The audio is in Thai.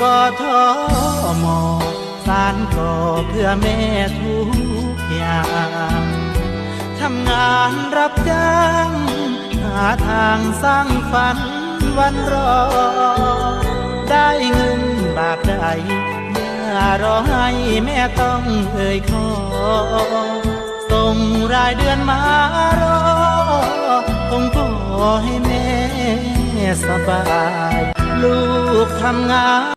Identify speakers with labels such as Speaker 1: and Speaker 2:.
Speaker 1: กอทมอสารก่อเพื่อแม่ทุกอย่างทำงานรับจ้างหาทางสร้างฝันวันรอ ได้เงินบาทใดอย่ารอให้แม่ต้องเอ่ยขอส่งรายเดือนมารอคงพอให้แม่สบาย ลูกทำงาน